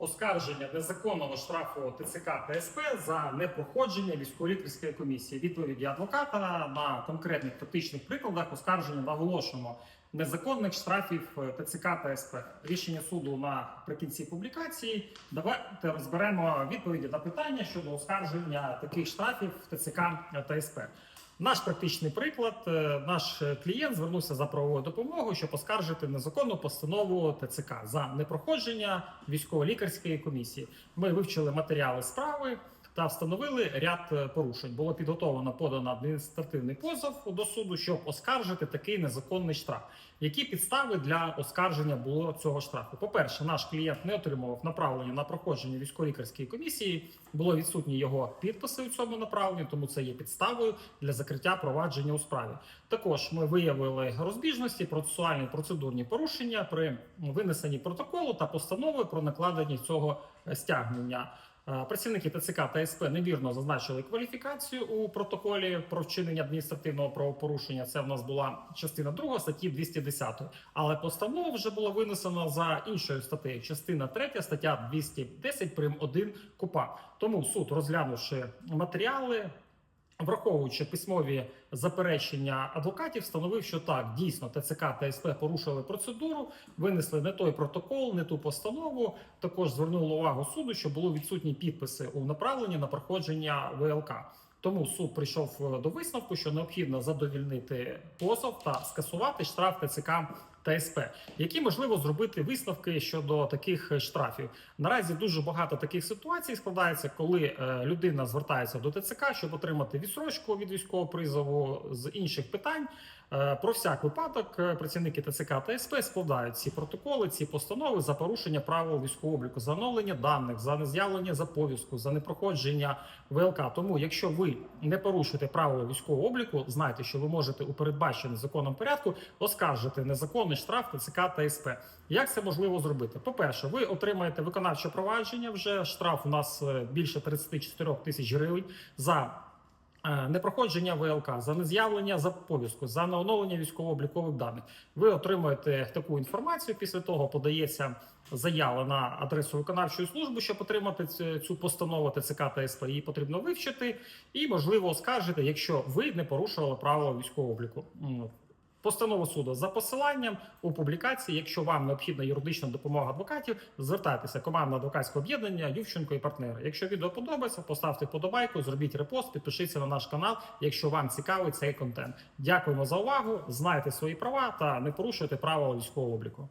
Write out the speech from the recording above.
оскарження незаконного штрафу ТЦК ТСП за непроходження військово-лікарської комісії. Відповіді адвоката на конкретних практичних прикладах оскарження наголошуємо незаконних штрафів е, ТЦК та СП. Рішення суду наприкінці публікації. Давайте розберемо відповіді на питання щодо оскарження таких штрафів ТЦК та СП. Наш практичний приклад: е, наш клієнт звернувся за правовою допомогою, щоб оскаржити незаконну постанову ТЦК за непроходження військово-лікарської комісії. Ми вивчили матеріали справи та встановили ряд е, порушень. Було підготовлено подано адміністративний позов до суду, щоб оскаржити такий незаконний штраф. Які підстави для оскарження було цього штрафу? По-перше, наш клієнт не отримував направлення на проходження військово-лікарської комісії. Було відсутні його підписи у цьому направленні, тому це є підставою для закриття провадження у справі. Також ми виявили розбіжності, процесуальні процедурні порушення при винесенні протоколу та постанови про накладення цього е, стягнення. Працівники ТЦК та СП невірно зазначили кваліфікацію у протоколі про вчинення адміністративного правопорушення. Це в нас була частина 2 статті 210. Але постанова вже була винесена за іншою статтею, частина 3 стаття 210 прим. 1 КУПА. Тому суд, розглянувши матеріали, Враховуючи письмові заперечення адвокатів, встановив, що так дійсно ТЦК та СП порушили процедуру, винесли не той протокол, не ту постанову. Також звернули увагу суду, що були відсутні підписи у направленні на проходження ВЛК. Тому суд прийшов е, до висновку, що необхідно задовільнити позов та скасувати штраф ТЦК та СП. Які можливо зробити висновки щодо таких е, штрафів? Наразі дуже багато таких ситуацій складається, коли е, людина звертається до ТЦК, щоб отримати відсрочку від військового призову з інших питань. Е, Про всяк випадок працівники ТЦК та СП складають ці протоколи, ці постанови за порушення правил військового обліку, за оновлення даних, за нез'явлення за повістку, за непроходження ВЛК. Тому, якщо ви не порушуєте правила військового обліку, знайте, що ви можете у передбаченому законом порядку оскаржити незаконний штраф ТЦК та СП. Як це можливо зробити? По-перше, ви отримаєте виконавче провадження. Вже штраф у нас е, більше 34 тисяч гривень за Е, непроходження ВЛК, за нез'явлення за повістку, за неоновлення військово-облікових даних. Ви отримуєте таку інформацію. Після того подається заява на адресу виконавчої служби, щоб отримати цю постанову ТЦК та СП. Її потрібно вивчити і можливо оскаржити, якщо ви не порушували правила військового обліку. Постанова суду за посиланням у публікації. Якщо вам необхідна юридична допомога адвокатів, звертайтеся команда адвокатського об'єднання Ювченко і партнери. Якщо відео подобається, поставте подобайку, зробіть репост, підпишіться на наш канал, якщо вам цікавий цей контент. Дякуємо за увагу. Знайте свої права та не порушуйте правила військового обліку.